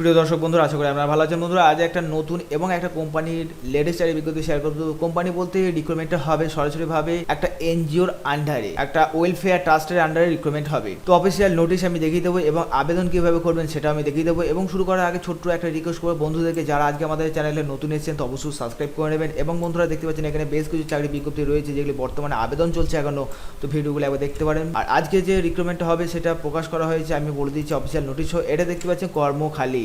প্রিয় দর্শক বন্ধুরা, আশা করি আপনারা ভালো আছেন। বন্ধুরা, আজ একটা নতুন এবং একটা কোম্পানির লেটেস্ট চাকরি বিজ্ঞপ্তি শেয়ার করব। কোম্পানি বলতে রিক্রুটমেন্টটা হবে সরাসরি ভাবে একটা এনজিওর আন্ডারে একটা ওয়েলফেয়ার ট্রাস্টের আন্ডারে রিক্রুটমেন্ট হবে। তো অফিসিয়াল নোটিশ আমি দেখিয়ে দেবো এবং আবেদন কীভাবে করবেন সেটা আমি দেখিয়ে দেবো এবং শুরু করার আগে ছোট্ট একটা রিকোয়েস্ট করব। বন্ধুদেরকে, যারা আজকে আমাদের চ্যানেলে নতুন এসেছেন, তো অবশ্যই সাবস্ক্রাইব করে নেবেন এবং বন্ধুরা দেখতে পাচ্ছেন এখানে বেশ কিছু চাকরি বিজ্ঞপ্তি রয়েছে, যেগুলি বর্তমানে আবেদন চলছে এখনও। তো ভিডিওগুলো একবার দেখতে পারেন। আর আজকে যে রিক্রুটমেন্টটা হবে সেটা প্রকাশ করা হয়েছে, আমি বলে দিচ্ছি অফিসিয়াল নোটিশ এটা দেখতে পাচ্ছেন কর্মখালী।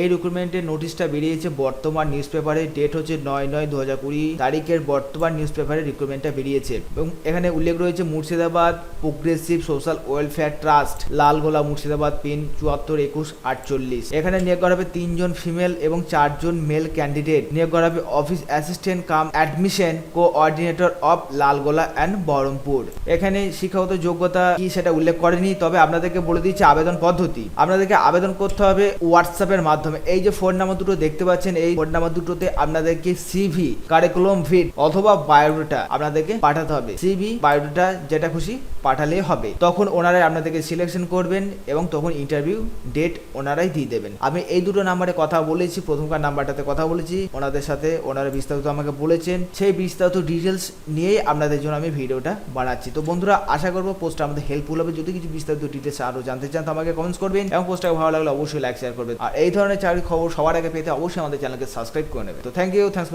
এই রিক্রুটমেন্টের নোটিশটা বেরিয়েছে বর্তমান নিউজ পেপারে ডেট হচ্ছে নয় নয় দু হাজার কুড়ি। তারিখের বর্তমান নিউজ পেপারে রিক্রুটমেন্টটা বেরিয়েছে। এবং এখানে উল্লেখ রয়েছে Murshidabad progressive social welfare trust Lalgola Murshidabad pin চুয়াত্তর একুশ আটচল্লিশ। এখানে নিয়োগ করা হবে তিনজন ফিমেল এবং চারজন মেল ক্যান্ডিডেট নিয়োগ করা হবে office assistant cum admission coordinator of Lalgola and Baharampur. এখানে শিক্ষাগত যোগ্যতা কি সেটা উল্লেখ করেনি, তবে আপনাদেরকে বলে দিচ্ছি আবেদন পদ্ধতি। আপনাদেরকে আবেদন করতে হবে হোয়াটসঅ্যাপের মাধ্যমে। এই যে ফোন নাম্বার দুটো দেখতে পাচ্ছেন, এই ফোন নাম্বার দুটোতে আপনাদেরকে সিভি কারিকুলাম ফিট অথবা বায়োডাটা আপনাদেরকে পাঠাতে হবে। সিভি বায়োডাটা যেটা খুশি পাঠালে হবে। তখন ওনারাই আপনাদেরকে সিলেকশন করবেন এবং তখন ইন্টারভিউ ডেট ওনারাই দিয়ে দেবেন। আমি এই দুটো নাম্বারে কথা বলেছি, প্রথমকার নাম্বারটাতে কথা বলেছি, ওনাদের সাথে ওনারা বিস্তারিত আমাকে বলেছেন। সেই বিস্তারিত ডিটেলস নিয়েই আপনাদের জন্য আমি ভিডিওটা বানাচ্ছি। তো বন্ধুরা, আশা করব পোস্টটা আমাদের হেল্পফুল হবে। যদি কিছু বিস্তারিত ডিটেলস আরও জানতে চান, তো আমাকে কমেন্টস করবেন এবং পোস্টটা ভালো লাগলে অবশ্যই লাইক শেয়ার করবেন। আর এই ধরনের চাকরির খবর সবার আগে পেতে অবশ্যই আমাদের চ্যানেলকে সাবস্ক্রাইব করে নেবে। তো থ্যাংক ইউ থ্যাংকস